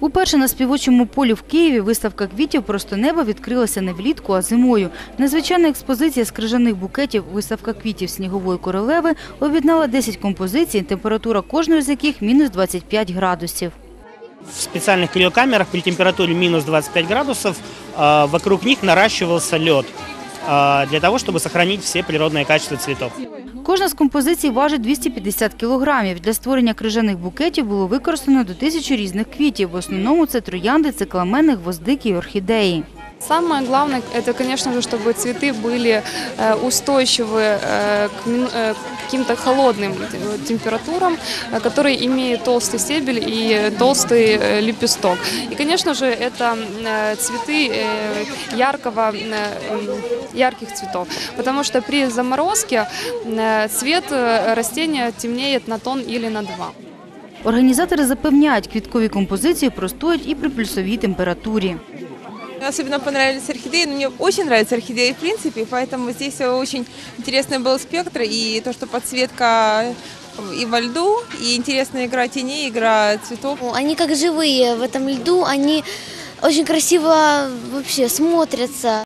Уперше на співочому полі в Києві виставка квітів «Просто небо» відкрилася не влітку, а зимою. Незвичайна експозиція з крижаних букетів «Виставка квітів снігової королеви» об'єднала 10 композицій, температура кожної з яких – мінус 25 градусів. В специальных криокамерах при температуре минус 25 градусов а, вокруг них наращивался лед а, для того, чтобы сохранить все природные качества цветов. Кожна з композицій важить 250 кілограмів. Для створення крижаних букетів було використано до тисячі різних квітів. В основному це троянди, цикламени, гвоздики і орхідеї. Самое главное, это, конечно же, чтобы цветы были э, устойчивы э, к мин- э, к каким-то холодным э, температурам, э, которые имеют толстый стебель и толстый э, лепесток. И, конечно же, это э, цветы э, яркого, э, м, ярких цветов, потому что при заморозке э, цвет э, растения темнеет на тон или на два. Організатори запевняють, квіткові композиції простоять і при плюсовій температурі. Мне особенно понравились орхидеи, но мне очень нравятся орхидеи в принципе, поэтому здесь очень интересный был спектр, и то, что подсветка и во льду, и интересная игра теней, игра цветов. Они как живые в этом льду, они очень красиво вообще смотрятся.